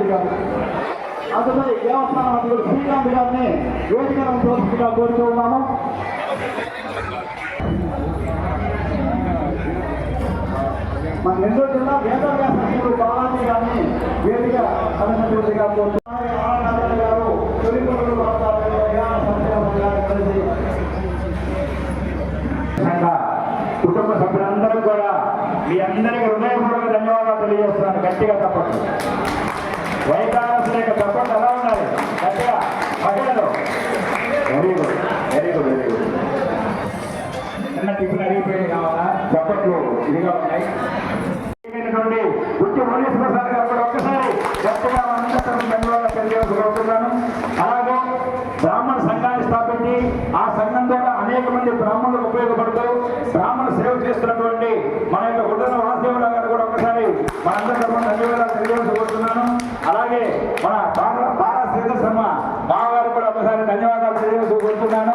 రెడ్డి గారు అందుకని దేవస్థానం అధికారులు శ్రీకాంత్ గారిని వేదికను తోలుగా కోరుతూ ఉన్నాము మన నెల్లూరు జిల్లా వేదవ్యాస అధికారులు బాలాజీ గారిని వేదిక అధికారులుగా కోరుతూ గారు తొలి కుటుంబ సభ్యులందరూ కూడా మీ అందరికీ హృదయపూర్వక ధన్యవాదాలు తెలియజేస్తున్నాను. గట్టిగా తప్పండి వైకారస్ లేక తప్పండి ఎలా ఉన్నారు గట్టిగా పక్కనలో very good very good very good చిన్న టిఫిన్ అడిగిపోయి కావాలా? చప్పట్లు ఇదిగా ఉన్నాయి. మునీశ్వర గారు కూడా ఒక్కసారి గట్టిగా అందరూ ధన్యవాదాలు తెలియజేసుకుంటున్నాను అలాగే బ్రాహ్మణ సంఘాన్ని స్థాపించి ఆ సంఘం ద్వారా అనేక మంది బ్రాహ్మణులకు ఉపయోగపడుతూ బ్రాహ్మణ సేవ చేస్తున్నటువంటి మన యొక్క గుడ్డన వాసుదేవుల గారు కూడా ఒకసారి మనందరి తరఫున ధన్యవాదాలు తెలియజేసుకుంటున్నాను అలాగే మన బాల బాల శ్రీధర్ శర్మ బావగారు కూడా ఒకసారి ధన్యవాదాలు తెలియజేసుకుంటున్నాను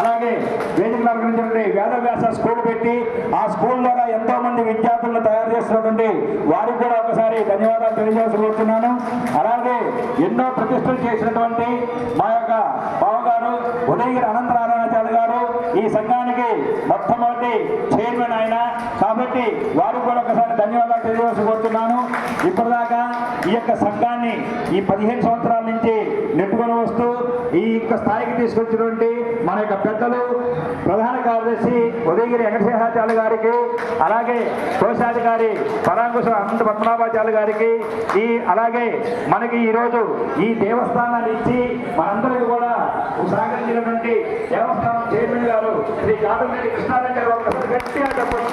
అలాగే వేదికలు అనుగ్రహించినటువంటి వేదవ్యాస స్కూల్ పెట్టి ఆ స్కూల్ ద్వారా ఎంతో మంది విద్యార్థులను తయారు చేస్తున్నటువంటి వారికి కూడా ఒకసారి ధన్యవాదాలు తెలియజేసుకుంటున్నాను అలాగే ఎన్నో ప్రతిష్టలు చేసినటువంటి మా యొక్క బావగారు ఉదయగిరి అనంతనారాయణాచార్య గారు ఈ సంఘానికి మొట్టమొదటి చైర్మన్ ఆయన. కాబట్టి వారికి కూడా ఒకసారి ధన్యవాదాలు తెలియజేసుకుంటున్నాను ఇప్పటిదాకా ఈ యొక్క సంఘాన్ని ఈ పదిహేను సంవత్సరాల నుంచి నెట్టుకొని వస్తూ ఈ యొక్క స్థాయికి తీసుకొచ్చినటువంటి మన యొక్క పెద్దలు ప్రధాన కార్యదర్శి ఉదయగిరి వెంకటేశాచార్య గారికి అలాగే కోశాధికారి పరాంకుశ అనంత పద్మనాభాచార్య గారికి ఈ అలాగే మనకి ఈరోజు ఈ దేవస్థానాన్ని ఇచ్చి మనందరికీ కూడా సహకరించినటువంటి దేవస్థానం చైర్మన్ గారు శ్రీ కాటమిరెడ్డి కృష్ణారెడ్డి గారు గట్టిగా చెప్పండి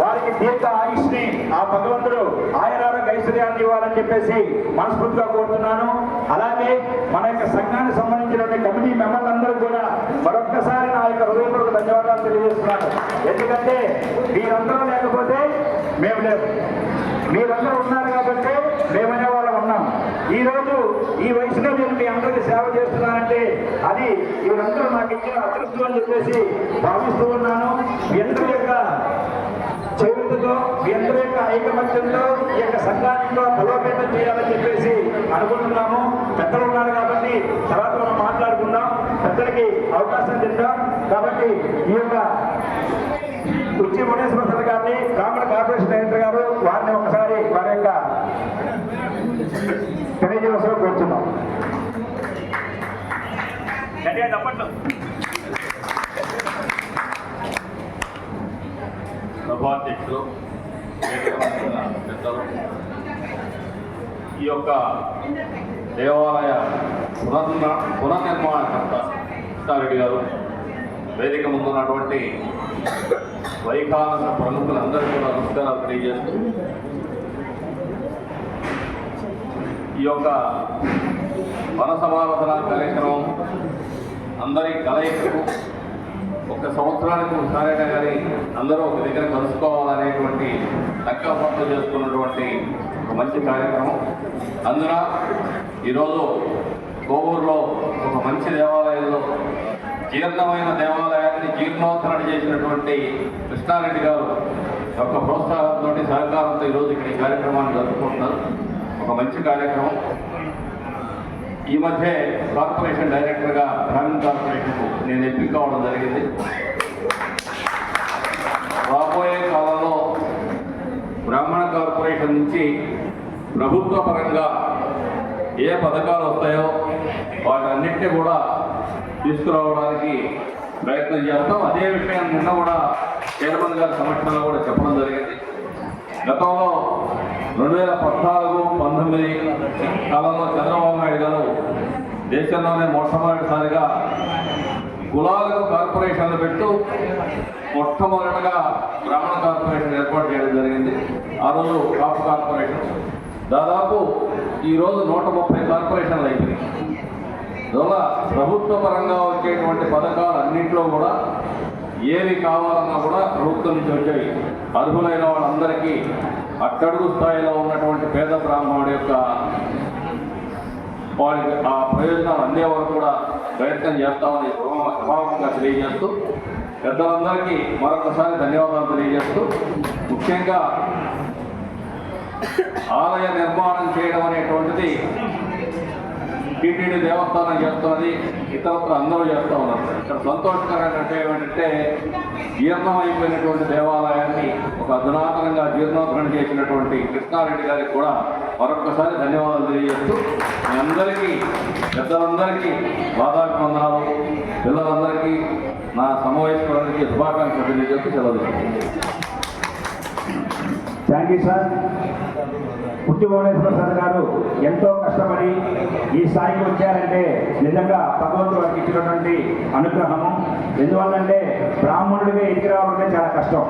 వారికి దీర్ఘ ఆయుష్ని ఆ భగవంతుడు ఆయనారోగ్య ఐశ్వర్యాన్ని ఇవ్వాలని చెప్పేసి మనస్ఫూర్తిగా కోరుతున్నాను. అలాగే మన యొక్క సంఘానికి సంబంధించినటువంటి కమిటీ మెంబర్లందరూ కూడా మరొక్కసారి నా యొక్క హృదయపూర్వక ధన్యవాదాలు తెలియజేస్తున్నాను. ఎందుకంటే మీరందరూ లేకపోతే మేము లేవు మీరందరూ ఉన్నారు కాబట్టి మేమనే వాళ్ళం ఉన్నాం. ఈరోజు ఈ వయసులో నేను మీ అందరికీ సేవ చేస్తున్నానంటే అది వీరందరూ నాకు ఇచ్చిన అదృష్టం అని చెప్పేసి భావిస్తూ ఉన్నాను. మీ అందరి యొక్క చేతులతో మీ అందరి యొక్క ఈ యొక్క సంఘాన్ని బలోపేతం చేయాలని చెప్పేసి అనుకుంటున్నాము. పెద్దలు ఉన్నారు కాబట్టి తర్వాత మనం మాట్లాడుకుందాం. పెద్దలకి అవకాశం తిందాం కాబట్టి ఈ యొక్క కుర్చీ మునేశ్వర సార్ గారిని బ్రాహ్మణ కార్పొరేషన్ డైరెక్టర్ గారు వారిని ఒకసారి వారి యొక్క తెలియజేయవలసిన కోరుతున్నాం గట్టిగా చెప్పట్లు సభాధ్యక్షులు పెద్దలు ఈ యొక్క దేవాలయ పునర్న పునర్నిర్మాణకర్త కృష్ణారెడ్డి గారు వేదిక ముందున్నటువంటి వైకాలన ప్రముఖులందరికీ కూడా నమస్కారాలు తెలియజేస్తూ ఈ యొక్క వన సమారాధన కార్యక్రమం అందరి కలయికకు ఒక సంవత్సరానికి ఒకసారైనా కానీ అందరూ ఒక దగ్గర కలుసుకోవాలనేటువంటి లెక్కపట్టు చేసుకున్నటువంటి ఒక మంచి కార్యక్రమం. అందున ఈరోజు కోవూరులో ఒక మంచి దేవాలయంలో జీర్ణమైన దేవాలయాన్ని జీర్ణోద్ధరణ చేసినటువంటి కృష్ణారెడ్డి గారు యొక్క ప్రోత్సాహంతో సహకారంతో ఈరోజు ఇక్కడ ఈ కార్యక్రమాన్ని జరుపుకుంటున్నారు. ఒక మంచి కార్యక్రమం. ఈ మధ్య కార్పొరేషన్ డైరెక్టర్గా గ్రామీణ కార్పొరేషన్కు నేను ఎంపిక కావడం జరిగింది. రాబోయే కాలంలో బ్రాహ్మణ కార్పొరేషన్ నుంచి ప్రభుత్వ పరంగా ఏ పథకాలు వస్తాయో వాటన్నిటిని కూడా తీసుకురావడానికి ప్రయత్నం చేస్తాం. అదే విషయం నిన్న కూడా చైర్మన్ గారి సమక్షంలో కూడా చెప్పడం జరిగింది. గతంలో రెండు వేల పద్నాలుగు పంతొమ్మిది కాలంలో చంద్రబాబు నాయుడు గారు దేశంలోనే మొట్టమొదటిసారిగా కులాలకు కార్పొరేషన్లు పెట్టు మొట్టమొదటిగా గ్రామీణ కార్పొరేషన్ ఏర్పాటు చేయడం జరిగింది. ఆ రోజు కాపు కార్పొరేషన్. దాదాపు ఈరోజు నూట ముప్పై కార్పొరేషన్లు అయిపోయినాయి. అందువల్ల ప్రభుత్వ పరంగా వచ్చేటువంటి పథకాలు అన్నింటిలో కూడా ఏవి కావాలన్నా కూడా ప్రభుత్వం నుంచి వచ్చాయి. అర్హులైన వాళ్ళందరికీ అట్టడుగు స్థాయిలో ఉన్నటువంటి పేద బ్రాహ్మణుడి యొక్క వారికి ఆ ప్రయోజనాలు అందే వరకు కూడా ప్రయత్నం చేస్తామని ప్రభావంగా తెలియజేస్తూ పెద్దలందరికీ మరొకసారి ధన్యవాదాలు తెలియజేస్తూ ముఖ్యంగా ఆలయ నిర్మాణం చేయడం అనేటువంటిది టీటీడీ దేవస్థానం చేస్తున్నది ఇతరత్ర అందరూ చేస్తూ ఉన్నారు. ఇక్కడ సంతోషకరమైన అంటే ఏమిటంటే జీర్ణం అయిపోయినటువంటి దేవాలయాన్ని ఒక అధునాతనంగా జీర్ణోద్ధరణ చేసినటువంటి కృష్ణారెడ్డి గారికి కూడా మరొకసారి ధన్యవాదాలు తెలియజేస్తూ మీ అందరికీ పెద్దలందరికీ బాధాభివందనాలు పిల్లలందరికీ నా సమవయస్కులందరికీ శుభాకాంక్షలు తెలియజేస్తూ సెలవు thank you sir Putti sir గారు ఎంతో కష్టపడి ఈ స్థాయికి వచ్చారంటే నిజంగా భగవంతుడు వారికి ఇచ్చినటువంటి అనుగ్రహము. ఎందువల్లంటే బ్రాహ్మణుడిగా ఎదిగి రావాలంటే చాలా కష్టం.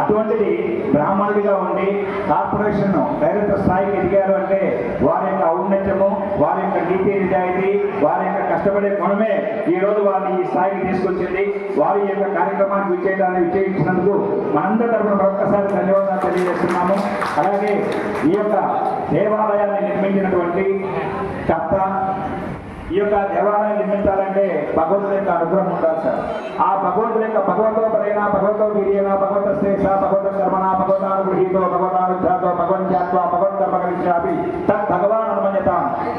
అటువంటిది బ్రాహ్మణుడిగా ఉండి కార్పొరేషన్ డైరెక్టర్ స్థాయికి ఎదిగారు అంటే వారి యొక్క ఔన్నత్యము వారి యొక్క నీతి నిజాయితీ వారి యొక్క కష్టపడే గుణమే ఈ రోజు వారిని ఈ స్థాయికి తీసుకొచ్చింది. వారి యొక్క కార్యక్రమాన్ని విజయడానికి విజయించినందుకు మనందరి తరఫున ఒక్కసారి ధన్యవాదాలు తెలియజేస్తున్నాము. అలాగే ఈ యొక్క దేవాలయాన్ని నిర్మించినటువంటి కర్త ఈ యొక్క దేవాలయం నిర్మించాలంటే భగవంతుడి యొక్క అనుగ్రహం ఉండాలి సార్. ఆ భగవంతుడి యొక్క భగవంతో పరైన భగవంతో వీర్యన భగవంత శ్రేష్ట భగవంత కర్మణ భగవతానుగృహీతో భగవతానుధ్యాతో భగవన్ భగవంత భగవిష్యాపి తత్ భగవాన్ అనుమన్యత.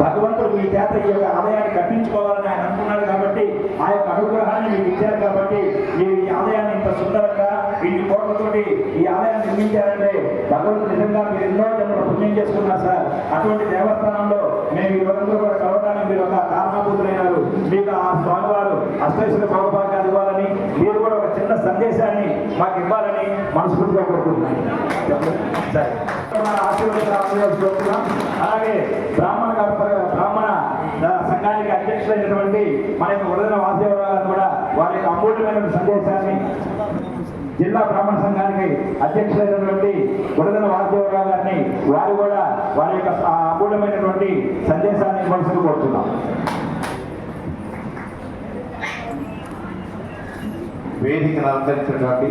భగవంతుడు మీ చేత ఈ యొక్క ఆలయాన్ని కట్టించుకోవాలని ఆయన అనుకున్నాడు కాబట్టి ఆ యొక్క అనుగ్రహాన్ని మీకు ఇచ్చారు కాబట్టి మీరు ఈ ఆలయాన్ని ఇంత సుందరంగా ఇన్ని కోట్లతోటి ఈ ఆలయాన్ని నిర్మించారంటే భగవంతుడు నిజంగా మీరు ఎన్నో జన్మలు పుణ్యం చేసుకున్నారు సార్. అటువంటి దేవస్థానంలో మేము ఈ రోజంతా కూడా కలవడానికి మీరు ఒక కారణభూతులైనారు. మీకు ఆ స్వామివారు అష్టైశ్వర సౌభాగ్యాలు ఇవ్వాలని మీరు కూడా ఒక చిన్న సందేశాన్ని మాకు ఇవ్వాలని మనస్ఫూర్తిగా కోరుకుంటున్నాను. మన అలాగే బ్రాహ్మణ బ్రాహ్మణ సంఘానికి అధ్యక్షులైనటువంటి మన యొక్క వరదన వాసుదేవరావు కూడా వారి యొక్క అమూల్యమైన సందేశాన్ని జిల్లా బ్రాహ్మణ సంఘానికి అధ్యక్షులైనటువంటి వరదన వాసుదేవరావు గారిని వారు కూడా వారి యొక్క ఆ అమూల్యమైనటువంటి సందేశాన్ని ఇవ్వాల్సింది కోరుతున్నాం. వేదికను అలంకరించినటువంటి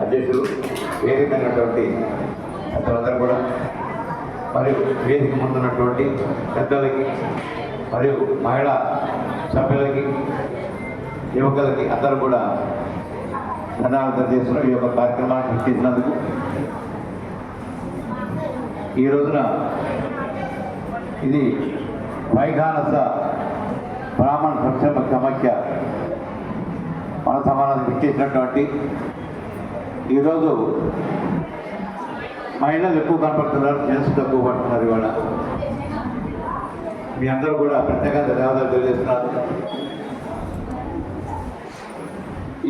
అధ్యక్షులు వేదికైనటువంటి పెద్దలందరూ కూడా మరియు వేదిక ముందున్నటువంటి పెద్దలకి మరియు మహిళా సభ్యులకి యువకులకి అందరూ కూడా ధన్యవాదాలు చేసిన ఈ యొక్క కార్యక్రమాన్ని ఇచ్చినందుకు ఈ రోజున ఇది వైఖానస బ్రాహ్మణ సంక్షేమ సమాఖ్య మన సమాధానం ఇచ్చేసినటువంటి ఈరోజు మహిళలు ఎక్కువ కనపడుతున్నారు జెంట్స్ తక్కువ పడుతున్నారు ఇవాళ. మీ అందరూ కూడా ప్రత్యేక ధన్యవాదాలు తెలియజేస్తున్నారు.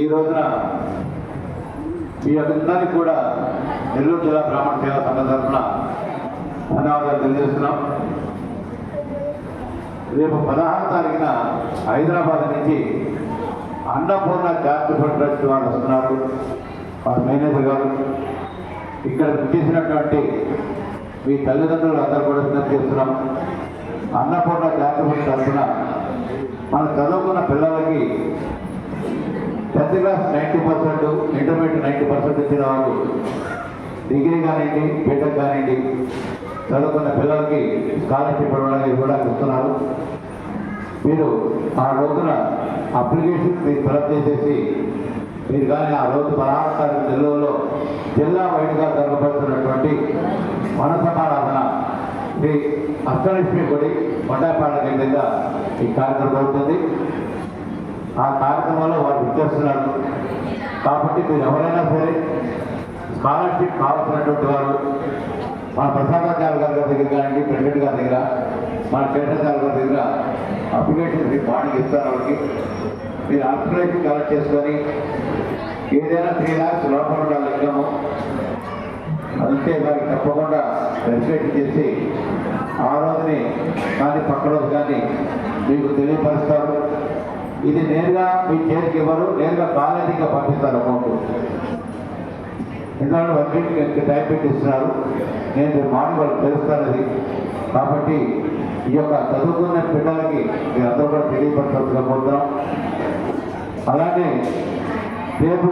ఈ రోజున మీ అందరికీ కూడా నెల్లూరు జిల్లా బ్రాహ్మణ సేవా సంఘ తరఫున ధన్యవాదాలు తెలియజేస్తున్నాం. రేపు పదహారు తారీఖున హైదరాబాద్ నుంచి అన్నపూర్ణ చారిటబుల్ ట్రస్ట్ వాళ్ళు వస్తున్నారు. వాళ్ళ మేనేజర్ గారు ఇక్కడ చేసినటువంటి మీ తల్లిదండ్రులు అందరూ కూడా విజ్ఞప్తి చేస్తున్నాం. అన్నపూర్ణ చారిటబుల్ తరఫున మనం చదువుకున్న పిల్లలకి ప్రతి class ninety percent intermediate ninety percent ఇచ్చిన వాళ్ళు డిగ్రీ కానివ్వండి బీటెక్ కానివ్వండి చదువుకున్న పిల్లలకి స్కాలర్షిప్ ఇవ్వడానికి కూడా ఇస్తున్నారు మీరు ఆ రోజున అప్లికేషన్ మీరు ఫిలప్ చేసేసి మీరు కానీ ఆ రోజు పదహారు తారీఖు జిల్లాలో జిల్లా వైద్యుగా జరగబడుతున్నటువంటి మన సమారాధన శ్రీ అష్టలక్ష్మి గుడి కొండాపాడ కింద ఈ కార్యక్రమం అవుతుంది ఆ కార్యక్రమంలో వారు విచ్చేస్తున్నారు. కాబట్టి మీరు ఎవరైనా సరే స్కాలర్షిప్ కావాల్సినటువంటి వారు మన ప్రసాదాచార్య గారి దగ్గర కానీ ప్రెసిడెంట్ గారి దగ్గర మన శేషాచార్య గారి దగ్గర అప్లికేషన్ మీ బాడీకి ఇస్తారు వాళ్ళకి. మీరు అప్లికేషన్ కలెక్ట్ చేసుకొని ఏదైనా త్రీ ల్యాక్స్ లోపల ఉండాలి ఇన్కమ్ అందుకే వారికి తప్పకుండా రెజిస్ట్రేషన్ చేసి ఆ రోజుని కానీ పక్క రోజు కానీ మీకు తెలియపరుస్తారు. ఇది నేరుగా మీ చేతికి ఇవ్వరు నేరుగా కాలేజీగా పంపిస్తారు అమౌంట్ ఎందుకంటే వడ్డీకి టైం పెట్టి ఇస్తున్నారు నేను రేపు మార్నింగ్ వాళ్ళు తెలుస్తాను అది కాబట్టి ఈ యొక్క చదువుకున్న పిల్లలకి మీరు అందరూ కూడా తెలియపరచాల్సిన కోరుతాం అలాగే రేపు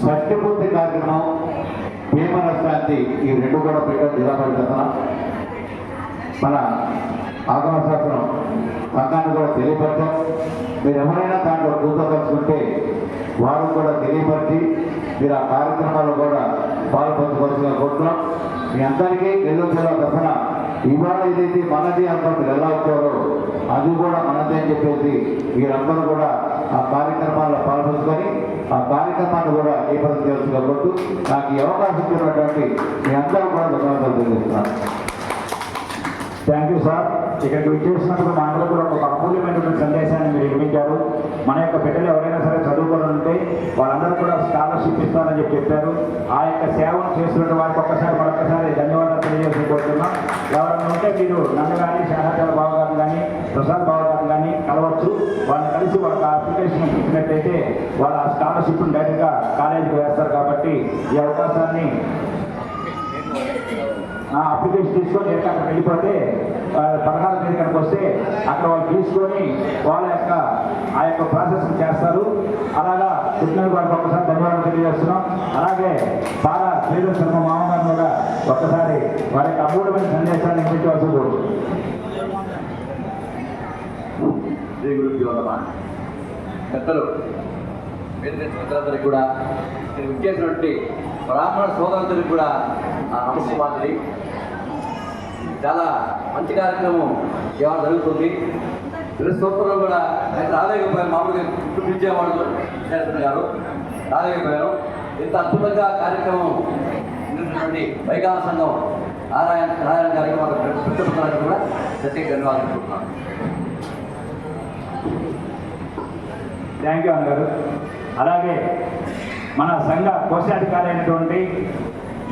షష్టిపూర్తి కార్యక్రమం భీమరశాంతి ఈ రెండు కూడా పెట్టడం జిల్లా పరిషత్ మన ఆగమశాస్త్రం సంఘాన్ని కూడా తెలియపరచాం. మీరు ఎవరైనా దాంట్లో కూర్చోదలుచుకుంటే వారు కూడా తెలియపరిచి మీరు ఆ కార్యక్రమాల్లో కూడా పాల్పంచుకోవాల్సిన కోరుతున్నాం మీ అందరికీ నెల్లూరు జిల్లా ఇవాళ ఏదైతే మనది అనుకుంటారు ఎలా వచ్చారో అది కూడా మనదే అని చెప్పేసి మీరందరూ కూడా ఆ కార్యక్రమాల్లో పాల్పంచుకొని ఆ కార్యక్రమాన్ని కూడా ఏ పని చేయాల్సి కాబట్టి నాకు ఈ అవకాశం ఇచ్చినటువంటి మీ అందరూ కూడా ధన్యవాదాలు తెలియజేస్తున్నాను. థ్యాంక్ యూ సార్ ఇక్కడికి విచ్చేసినందుకు మా అందరూ కూడా ఒక అమూల్యమైనటువంటి సందేశాన్ని మీరు నిర్మించారు మన యొక్క బిడ్డలు ఎవరైనా సరే చదువుకొని ఉంటే వాళ్ళందరూ కూడా స్కాలర్షిప్ ఇస్తారని చెప్పి చెప్పారు. ఆ యొక్క సేవను చేస్తున్న వారికి ఒక్కసారి మరొకసారి ధన్యవాదాలు తెలియజేసి కోరుతున్నాం ఎవరైనా ఉంటే మీరు నన్ను కానీ శాహాచార బాబు గారిని కానీ ప్రసాద్ బాబు గారిని కానీ కలవచ్చు. వాళ్ళని కలిసి వాళ్ళకి అప్లికేషన్ ఇచ్చినట్టయితే వాళ్ళ స్కాలర్షిప్ను డైరెక్ట్గా కాలేజీకి వేస్తారు కాబట్టి ఈ అవకాశాన్ని అప్లికేషన్ తీసుకొని ఎక్కడ అక్కడ వెళ్ళిపోతే ఆ, పదహారు తేదీ కనుక వస్తే అక్కడ వాళ్ళు తీసుకొని వాళ్ళ యొక్క ఆ యొక్క ప్రాసెస్ చేస్తారు. అలాగా కృష్ణ గారికి ఒకసారి ధన్యవాదాలు తెలియజేస్తున్నాం. అలాగే బాగా శ్రీధర్ శర్మ మామగారిని కూడా ఒక్కసారి వారి యొక్క అమూల్యమైన సందేశాన్ని ఇప్పించవలసి కోరుతున్నాం పెద్దలు వేదిక పెద్దలందరికీ కూడా నేను విచ్చేసినటువంటి బ్రాహ్మణ సోదరులందరికీ కూడా నా నమస్కారాలు. చాలా మంచి కార్యక్రమం ఇవాళ జరుగుతుంది. ప్రతి కూడా అయితే రాలేకపోయాను మామూలుగా ఇప్పుడు పిలిచేవాళ్ళు చేస్తున్న గారు రాలేకపోయాను ఇంత అద్భుతంగా కార్యక్రమం నిర్వహించినటువంటి వైకాల సంఘం నారాయణ నారాయణ గారికి మాకు పెట్టుకుంటున్నారని కూడా ప్రత్యేక ధన్యవాదాలు థ్యాంక్ యూ అన్నగారు అలాగే మన సంఘ కోశాధికారి అయినటువంటి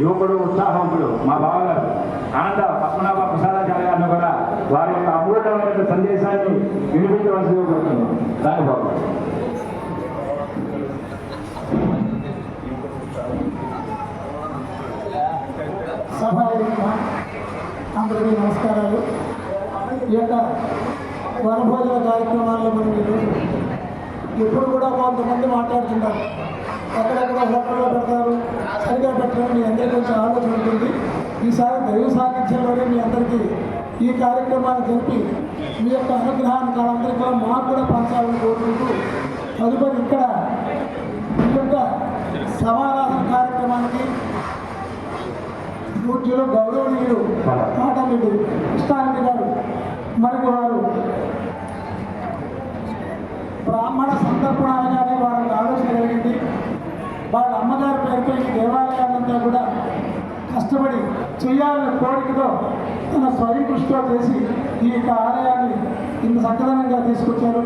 యువకుడు ఉత్సాహవంతుడు మా బావగారు ఆనంద పద్మనాభ ప్రసాదాచార్య గారిని కూడా వారి యొక్క అమూల్యమైన సందేశాన్ని వినిపించవలసి కోరుతున్నాం. దాని బాబు. సభావేదిక అందరికీ నమస్కారాలు. ఈ యొక్క వనభోజన కార్యక్రమాల్లో మనం ఈరోజు ఎప్పుడు కూడా కొంతమంది మాట్లాడుతుంటారు ఎక్కడెక్కడ హోటల్లో పెడతారు సరిగా పెట్టడం మీ అందరికీ కొంచెం ఆలోచన ఉంటుంది. ఈసారి దైవ సాన్నిధ్యంలోనే మీ అందరికీ ఈ కార్యక్రమాన్ని జరిపి మీ యొక్క అనుగ్రహాన్ని కాలందరికీ కూడా మాకు కూడా పంచాలని కోరుకుంటూ తదుపరి ఇక్కడ ఈ యొక్క సమారాధన కార్యక్రమానికి పూజ్యులు గౌరవనీయులు కాటమిడి కృష్ణారెడ్డి గారు మరియు వారు బ్రాహ్మణ సందర్పణాలుగానే వాళ్ళకి వారికి ఆలోచన కలిగింది. వాళ్ళ అమ్మగారి పేరుతో ఈ దేవాలయాలంతా కూడా కష్టపడి చేయాలనే కోరికతో తన స్వయం కృషితో చేసి ఈ యొక్క ఆలయాన్ని ఇంత చక్కదనంగా తీసుకొచ్చారు.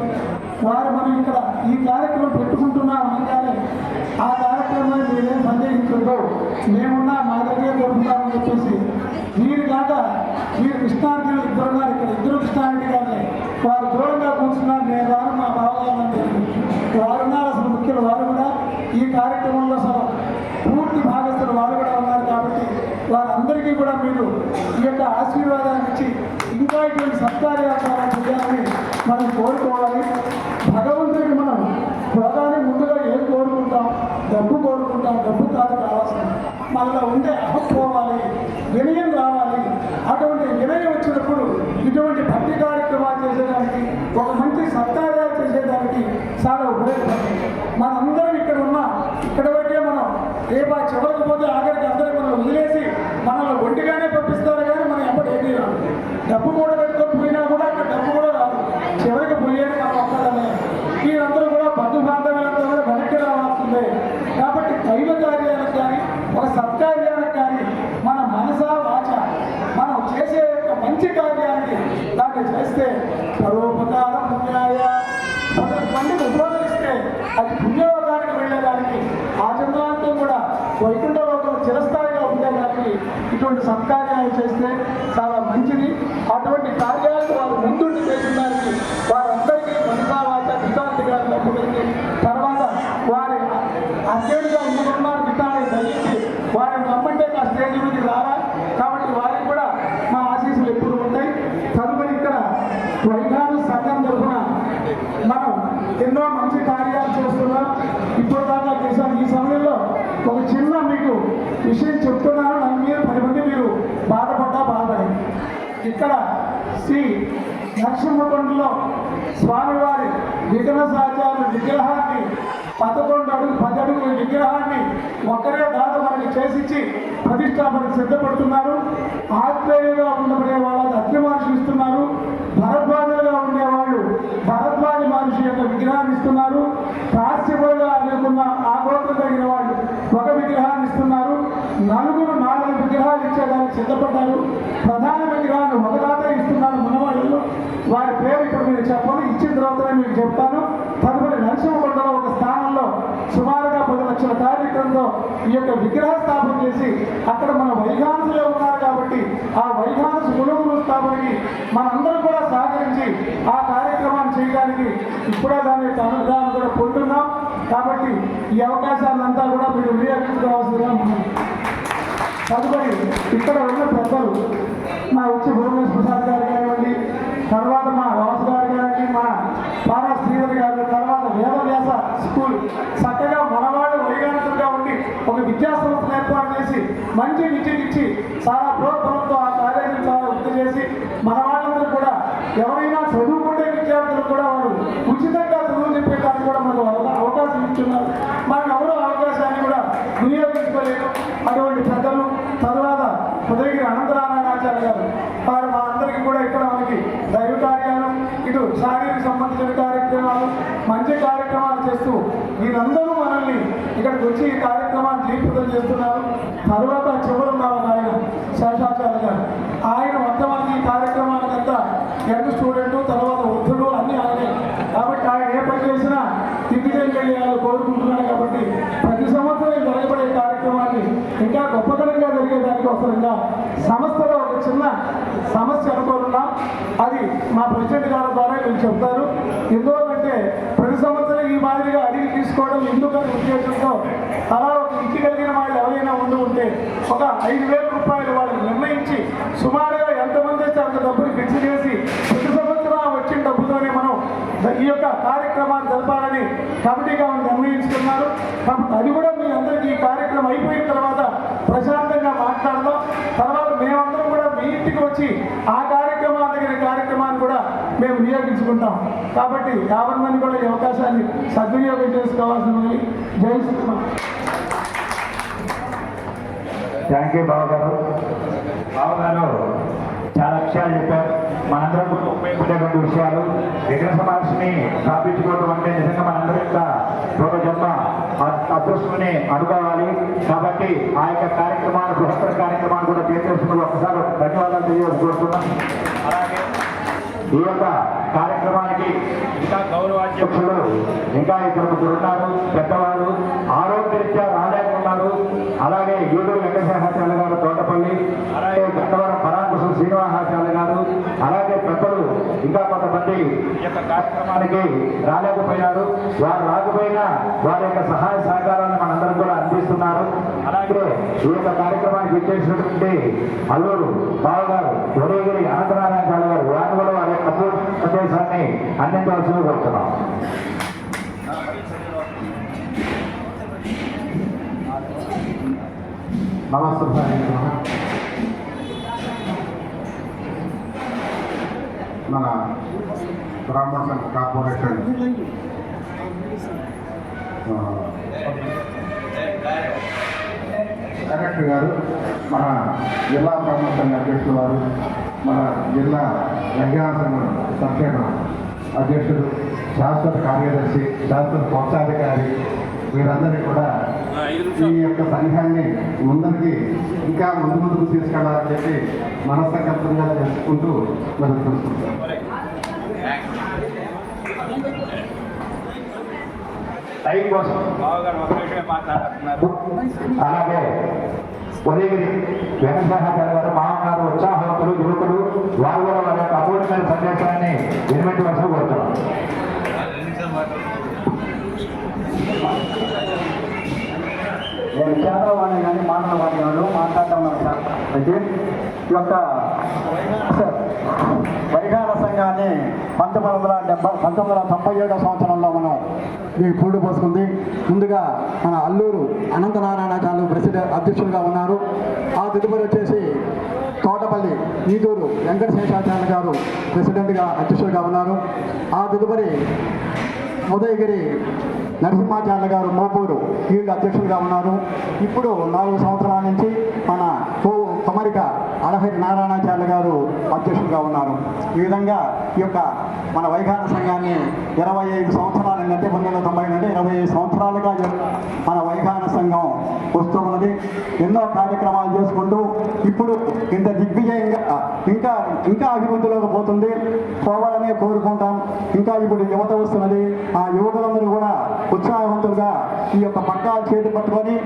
వారు మనం ఇక్కడ ఈ కార్యక్రమం పెట్టుకుంటున్నాం అనగానే ఆ కార్యక్రమాన్ని మీరేం సందేహించద్దు. మేమున్నా మా దగ్గర దొరుకుతామని చెప్పేసి వీరు కాక వీరు కృష్ణార్థులు ఇద్దరున్నారు ఇక్కడ. ఇద్దరు కృష్ణారెడ్డి గారిని. వారు దూరంగా కూర్చున్నారు. నేను రాను మా వారు ఉన్నారు అసలు ముఖ్యులు వారు కూడా. ఈ కార్యక్రమంలో అసలు పూర్తి భాగస్థులు వారు కూడా ఉన్నారు కాబట్టి వారందరికీ కూడా మీరు ఈ యొక్క ఆశీర్వాదాన్ని ఇచ్చి ఇంకా ఇటువంటి సత్కార్యాచారాలు చేయాలని మనం కోరుకోవాలి. భగవంతుడికి మనం ప్రధాని ముందుగా ఏం కోరుకుంటాం? డబ్బు కోరుకుంటాం. డబ్బు కాదు కావాల్సింది మనలో ఉండే అహం వినయం రావాలి. అటువంటి వినయం వచ్చినప్పుడు ఇటువంటి భక్తి కార్యక్రమాలు చేసేదానికి ఒక మంచి సత్కార్యాలు చాలా ఉపయోగపడుతుంది మనందరం ఇక్కడ ఉన్న. ఇక్కడ వరకే మనం ఏ బా చివరికి పోతే ఆఖరికి అందరూ మనం వదిలేసి మనల్ని ఒంటిగానే పంపిస్తారు కానీ మనం ఎప్పుడు ఏమీ రాదు. డబ్బు కూడా పెట్టుకొని పోయినా కూడా అక్కడ డబ్బు కూడా రాదు చివరికి పోయేది మనం ఒక్కడమే వీరందరూ కూడా బంధు బాంధవులంతా కూడా వెనక్కి రావాల్సిందే కాబట్టి దైవ కార్యాలకు కానీ ఒక సత్కార్యాలకు కానీ మన మనస వాచ మనం చేసే యొక్క మంచి కార్యానికి దాన్ని చేస్తే పరోపకార పుణ్యాయ పది మందిని ఉపయోగిస్తే అది పుణ్యోగానికి వెళ్ళేదానికి ఆ జన్మాంతం కూడా వైకుంఠలోకం చిరస్థాయిగా ఉండేదానికి ఇటువంటి సత్కార్యాలు చేస్తే చాలా మంచిది. అటువంటి కార్యాలు వారు ముందుండి చేసేదానికి వారందరికీ మనసావాత విశాంతి గారు నమ్ముతుంది తర్వాత వారి అధ్యయుడిగా ఉంటున్నారు విధానం తగ్గించి వారిని నమ్మంటే నా స్టేజ్ నుంచి రారా? కాబట్టి వారికి కూడా మా ఆశీస్సులు ఎప్పుడు ఉంటాయి. తదుపరి ఇక్కడ వైఖాను సంఘం తరఫున మనం ఎన్నో మంచి కార్యాలు చేస్తున్నాం ఇప్పుడు దాకా చేశాం ఈ సమయంలో ఒక చిన్న మీకు విషయం చెప్తున్నాను నన్ను మీద పది మంది మీరు బాధపడ్డా బాధపడి. ఇక్కడ శ్రీ నరసింహకొండలో స్వామివారి విఘ్న సహచారు విగ్రహాన్ని పదకొండు అడుగు పది అడుగుల విగ్రహాన్ని ఒక్కరే దాత మనకి చేసిచ్చి ప్రతిష్టాపనకు సిద్ధపడుతున్నారు. ఆత్రేయులుగా ఉండబడే వాళ్ళకి అగ్ని మనుషులు ఇస్తున్నారు. భరద్వాజులుగా ఉండేవాళ్ళు భరద్వాజ మనిషి యొక్క విగ్రహాన్ని ఇస్తున్నారు. కాశ్యపులుగా లేకున్న ఆ గోత్రం తగిన వాళ్ళు ఒక విగ్రహాన్ని ఇస్తున్నారు. నలుగురు నాలుగు విగ్రహాలు ఇచ్చేదానికి సిద్ధపడ్డారు. ప్రధాన విగ్రహాన్ని ఒక ఇస్తున్నారు మనవాళ్ళు. వారి పేరు ఇప్పుడు మీరు చెప్పను ఇచ్చిన తర్వాతనే మీకు చెప్తాను. తదుపరి నరసింహకొండలో ఒక స్థానంలో సుమారుగా పది లక్షల కార్యక్రమంలో ఈ యొక్క విగ్రహ స్థాపన చేసి అక్కడ మన వైఘానసులే ఉన్నారు కాబట్టి ఆ వైఘానసు ములుగులు స్థాపనకి మనందరం కూడా సహకరించి ఆ కార్యక్రమాన్ని చేయడానికి ఇప్పుడే దాని యొక్క అనుగ్రహాన్ని కూడా పొందుతున్నాం కాబట్టి ఈ అవకాశాలంతా కూడా మీరు వినియోగించుకోవాల్సిందిగా తదుపరి ఇక్కడ ఉన్న పెద్దలు మా వచ్చి భువనేశ్వర ప్రసాద్ గారు కానివ్వండి తర్వాత మా రాజు గారు కానివ్వండి మా పారా శ్రీధర్ గారు తర్వాత వేదవ్యాస స్కూల్ చక్కగా మనవాళ్ళు వైజ్ఞానికంగా ఉండి ఒక విద్యా సంస్థను ఏర్పాటు చేసి మంచి విద్యనిచ్చి చాలా ప్రోత్సాహంతో ఆ కార్యాన్ని చాలా వృద్ధి చేసి మనవాళ్ళు ఎవరైనా చదువుకుంటే విద్యార్థులు కూడా వారు ఉచితంగా చదువు చెప్పేదానికి కూడా మనకు అవకాశం ఇస్తున్నారు. మనం ఎవరో అవకాశాన్ని కూడా వినియోగించుకోలేదు అటువంటి పెద్దలు తర్వాత ఉదయగిరి అనంతరామాయణాచార్య గారు వారు మా అందరికీ కూడా ఇక్కడ మనకి దైవ కార్యాలు ఇటు శారీరక సంబంధించిన కార్యక్రమాలు మంచి కార్యక్రమాలు చేస్తూ వీరందరూ మనల్ని ఇక్కడికి వచ్చి ఈ కార్యక్రమాన్ని జీవితం చేస్తున్నారు. తర్వాత చివరి ఉన్నారు ఆయన శేషాచార్య గారు. ఆయన మొత్తం ఈ కార్యక్రమాన్ని కార్యక్రమానికంతా యంగ్ స్టూడెంట్ తర్వాత వృద్ధుడు అన్ని ఆయనే కాబట్టి ఆయన ఏ పని చేసినా దిగ్విజయం చేయాలని కోరుకుంటున్నాను కాబట్టి ప్రతి సంవత్సరం జరగబడే కార్యక్రమాన్ని ఇంకా గొప్పతనంగా జరిగే దానికోసంగా సంస్థలో ఒక చిన్న సమస్య అనుకోకుండా అది మా ప్రెసిడెంట్ గారి ద్వారా మీరు చెప్తారు ఎందువల్లంటే ప్రతి సంవత్సరం ఈ మాదిరిగా అడిగి తీసుకోవడం ఎందుకని ఉద్దేశంతో అలా ఒక ఇంటి కలిగిన వాళ్ళు ఎవరైనా ఉండి ఉంటే ఒక ఐదు వేల రూపాయలు వాళ్ళకి నిర్ణయించి సుమారుగా అంత డబ్బులు ఫిక్స్ చేసి ప్రతి సంవత్సరం వచ్చిన డబ్బుతోనే మనం ఈ యొక్క కార్యక్రమాన్ని జరపాలని కమిటీగా నిర్ణయించుకున్నారు. కాబట్టి అది కూడా మీ అందరికీ ఈ కార్యక్రమం అయిపోయిన తర్వాత ప్రశాంతంగా మాట్లాడదాం. తర్వాత మేమందరం కూడా మీ ఇంటికి వచ్చి ఆ కార్యక్రమాన్ని దగ్గర కార్యక్రమాన్ని కూడా మేము వినియోగించుకుంటాం. కాబట్టి యాభై మంది కూడా ఈ అవకాశాన్ని సద్వినియోగం చేసుకోవాల్సింది జై శ్రీరామ్. థ్యాంక్ యూ బాబు గారు బాబు గారు చాలా విషయాలు చెప్పారు. మనందరం కూడా ఉపయోగపడేటువంటి విషయాలు. విగ్రహ మహర్షిని స్థాపించుకోవడం అంటే నిజంగా మనందరం యొక్క ఒక జన్మ అదృష్టమని అనుకోవాలి. కాబట్టి ఆ యొక్క కార్యక్రమాలు బృహత్తర కార్యక్రమాలు కూడా చేసేసిన ఒకసారి ధన్యవాదాలు తెలియజేసుకుంటున్నాం. అలాగే ఈ యొక్క కార్యక్రమానికి ఇంకా గౌరవాధ్యక్షులు ఇంకా ఇద్దరు ముగ్గురు ఉన్నారు. పెద్దవాళ్ళు ఆరోగ్యరీత్యా రాలేకున్నారు అలాగే ఈడూరు వెంకటేశాచార్య గారు తోటపల్లి అలాగే గట్టవరం పరా శ్రీనివాసాచార్య గారు అలాగే పెద్దలు ఇంకా కొంతమంది యొక్క కార్యక్రమానికి రాలేకపోయినారు వారు రాకపోయినా వారి యొక్క సహాయ సహకారాన్ని మనందరం కూడా అందిస్తున్నారు. అలాగే ఈ యొక్క కార్యక్రమానికి ఇచ్చేసినటువంటి అల్లూరు బావ గారు ఉదయగిరి అనంతనారాయణ గారు వారిని కూడా వారి యొక్క సందేశాన్ని అందించవలసింది కోరుతున్నాం. నమస్తే. మన బ్రాహ్మణ సంఘ కార్పొరేషన్. డైరెక్టర్ గారు మన జిల్లా బ్రాహ్మణ సంఘ వారు మన జిల్లా విజ్ఞాన సంఘం సభ్యుడు అధ్యక్షుడు శాశ్వత కార్యదర్శి శాశ్వత కోశాధికారి వీరందరికీ కూడా ఈ యొక్క సంఘాన్ని ముందరికి ఇంకా ముందు ముందుకు తీసుకెళ్ళాలని చెప్పి మనస్సంకల్పంగా చేసుకుంటూ మనం చూసుకుంటాం టైం కోసం అలాగే ఉదయగిరి వెంకటేశాచార్య గారు మామగారు ఉత్సాహవంతులు యువకులు వారు కూడా వారి యొక్క అపూర్ణమైన సందేశాన్ని ఎనిమిది వర్షం కోరుతున్నాం నేను చేతవాడిని కానీ మాట్లాడవాడిని వాళ్ళు మాట్లాడటం ఉన్నాను సార్. అయితే ఈ యొక్క వైగాన సంఘాన్ని పంతొమ్మిది వందల డెబ్బై పంతొమ్మిది వందల తొంభై ఏడో సంవత్సరంలో మనం ఈ పూడు పోసుకుంది. ముందుగా మన అల్లూరు అనంతనారాయణాచార్యులు ప్రెసిడెంట్ అధ్యక్షులుగా ఉన్నారు. ఆ తదుపరి వచ్చేసి తోటపల్లి ఈదూరు వెంకట శేషాచార్య గారు ప్రెసిడెంట్గా అధ్యక్షులుగా ఉన్నారు. ఆ తదుపరి ఉదయగిరి నరసింహాచార్య గారు మోపూరు వీళ్ళు అధ్యక్షులుగా ఉన్నారు. ఇప్పుడు నాలుగు సంవత్సరాల నుంచి మన కో కొమరిక అడహరి నారాయణాచార్య గారు అధ్యక్షులుగా ఉన్నారు. ఈ విధంగా ఈ యొక్క మన వైఖాన సంఘాన్ని ఇరవై ఐదు సంవత్సరాలు ఏంటంటే పంతొమ్మిది వందల తొంభై నుండి ఇరవై ఐదు సంవత్సరాలుగా మన వైఖాన సంఘం వస్తూ ఉన్నది. ఎన్నో కార్యక్రమాలు చేసుకుంటూ ఇప్పుడు ఇంత దిగ్విజయంగా ఇంకా ఇంకా అభివృద్ధిలోకి పోతుంది. పోవాలనే కోరుకుంటాం. ఇంకా ఇప్పుడు యువత వస్తున్నది. ఆ యువకులందరూ కూడా ఉత్సాహవంతులుగా ఈ యొక్క పక్కా చేతి పట్టుకొని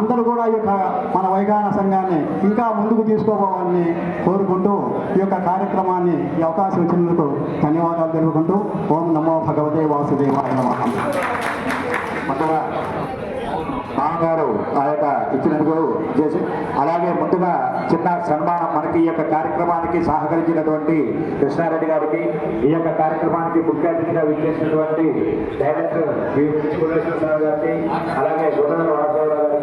అందరూ కూడా ఈ యొక్క మన వైగాన సంఘాన్ని ఇంకా ముందుకు తీసుకోపోవాలని కోరుకుంటూ ఈ యొక్క కార్యక్రమాన్ని ఈ అవకాశం ఇచ్చినందుకు ధన్యవాదాలు తెలుపుకుంటూ. ఓం నమో భగవతే వాసుదేవాయ నమః. ముందుగా నాన్నగారు ఆ యొక్క ఇచ్చినందుకు చేసి అలాగే ముందుగా చిన్న సన్మానం మనకి ఈ యొక్క కార్యక్రమానికి సహకరించినటువంటి కృష్ణారెడ్డి గారికి ఈ యొక్క కార్యక్రమానికి ముఖ్య అతిథిగా విచ్చేసినటువంటి డైరెక్టర్ గారికి అలాగే గుణదల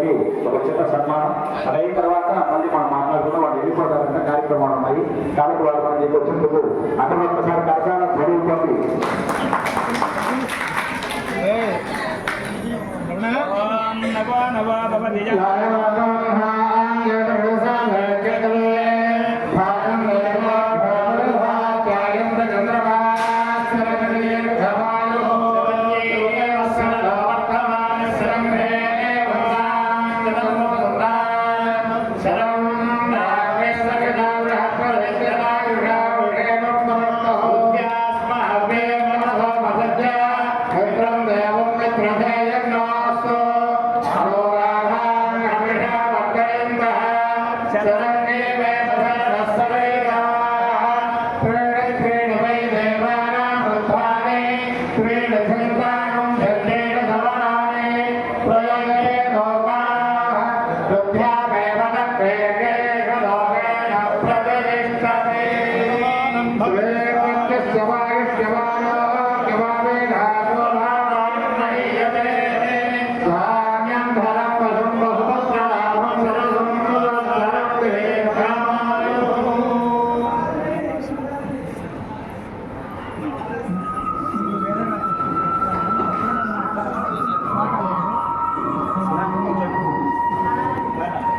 గారికి ఒక చిన్న సన్మానం అయిన తర్వాత మళ్ళీ మనం మాట్లాడుకుంటూ వాళ్ళు వెళ్ళిపోతారంటే కార్యక్రమాలు ఉన్నాయి కాబట్టి వాళ్ళు మనం మీకు వచ్చినందుకు అక్కడ ఒక్కసారి కరకాల చదువుకోండి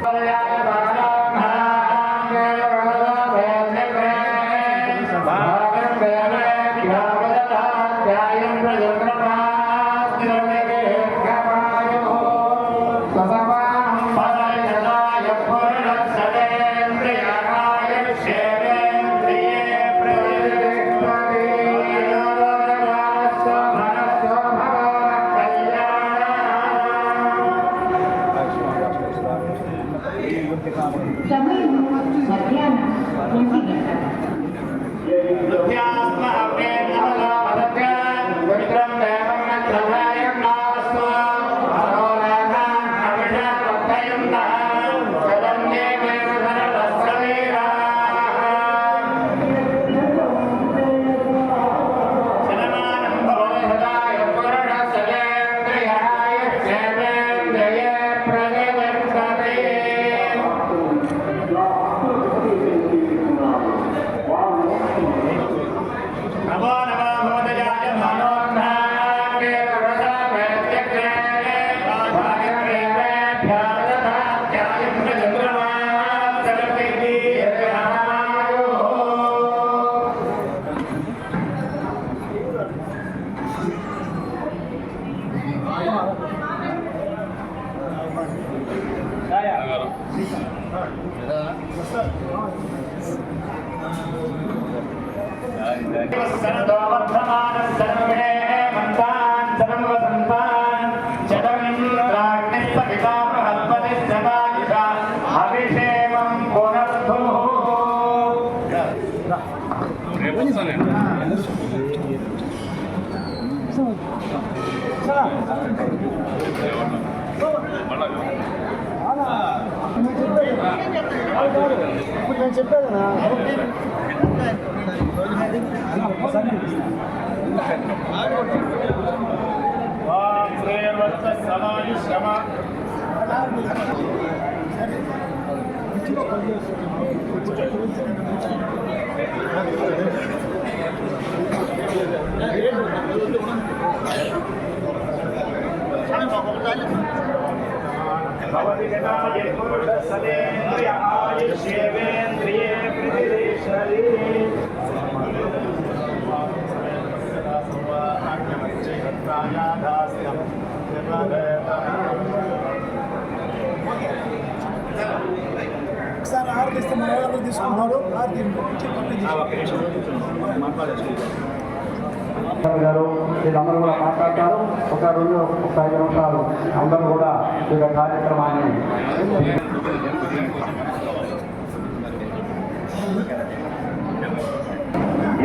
Obrigado. నేను చెప్పేదనా ఓం భవతి Yeah. తీస్తే మన ఎవరు తీసుకున్నారు ఆరు గారు వీళ్ళందరూ కూడా మాట్లాడతారు. ఒక రెండు ఒక ఐదు నిమిషాలు అందరూ కూడా ఈ యొక్క కార్యక్రమాన్ని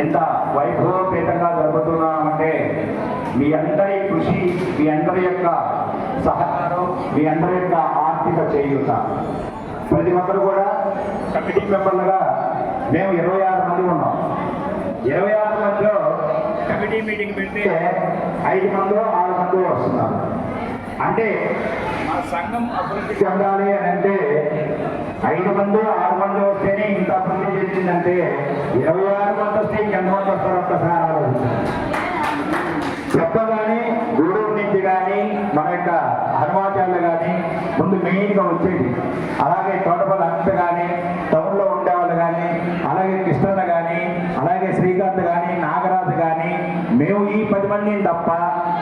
ఎంత వైభవపేతంగా జరుగుతున్నామంటే మీ అందరి కృషి మీ అందరి యొక్క సహకారం మీ అందరి యొక్క ఆర్థిక చేయూత. ప్రతి ఒక్కరు కూడా కమిటీ మెంబర్లుగా మేము ఇరవై ఆరు మంది ఉన్నాం. ఇరవై ఆరు మందిలో కమిటీ మీటింగ్ పెడితే ఐదు మంది ఆరు మంది వస్తున్నారు. అంటే మా సంఘం అభివృద్ధి చెందాలి అని అంటే ఐదు మంది ఆరు మంది వస్తేనే ఇంత అభివృద్ధి చెందిందంటే ఇరవై ఆరు మంది వస్తే ఇంకెంతమంది వస్తారు ఒక్కసారి ఆలోచించండి చెప్పగానే గూడూరు నుంచి కానీ మన యొక్క హనుమాచార్యులు కానీ ముందు మెయిన్గా వచ్చేది. అలాగే తోటపల్లి అంత కానీ టౌన్లో ఉండేవాళ్ళు కానీ అలాగే కృష్ణన్న కానీ అలాగే శ్రీకాంత్ కానీ నాగరాజు కానీ మేము ఈ పది మందిని తప్ప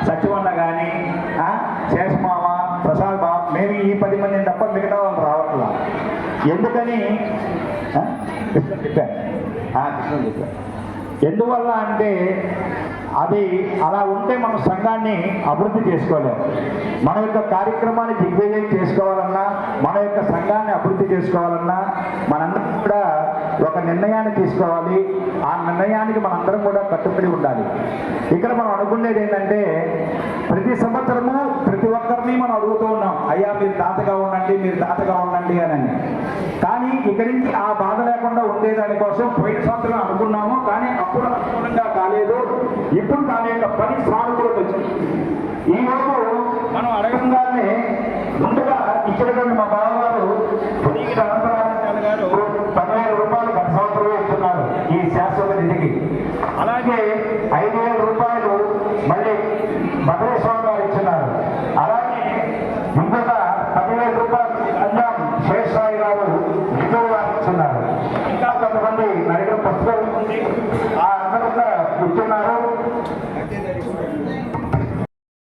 సచివన్న కానీ శేషమామ ప్రసాద్ బాబు మేము ఈ పది మందిని తప్ప మిగతా వాళ్ళు రావట్లా. ఎందుకని? కృష్ణ చెప్పాను కృష్ణ చెప్పాను ఎందువల్ల అంటే అది అలా ఉంటే మనం సంఘాన్ని అభివృద్ధి చేసుకోలేము మన యొక్క కార్యక్రమాన్ని దిగ్విజయం చేసుకోవాలన్నా మన యొక్క సంఘాన్ని అభివృద్ధి చేసుకోవాలన్నా మనందరం కూడా ఒక నిర్ణయాన్ని తీసుకోవాలి. ఆ నిర్ణయానికి మనందరం కూడా కట్టుబడి ఉండాలి. ఇక్కడ మనం అనుకునేది ఏంటంటే ప్రతి సంవత్సరము ప్రతి ఒక్కరిని మనం అడుగుతూ ఉన్నాం అయ్యా మీరు తాతగా ఉండండి మీరు తాతగా ఉండండి అని కానీ ఇక్కడి నుంచి ఆ బాధ లేకుండా ఉండేదాని కోసం పోయిన సంవత్సరం అనుకున్నాము కానీ అప్పుడు అనుకూలంగా కాలేదు. ఇప్పుడు దాని యొక్క పని సానుకూలత వచ్చింది. ఈ రోజు మనం అడగంగానే ముందుగా ఇచ్చినటువంటి మా బావగారు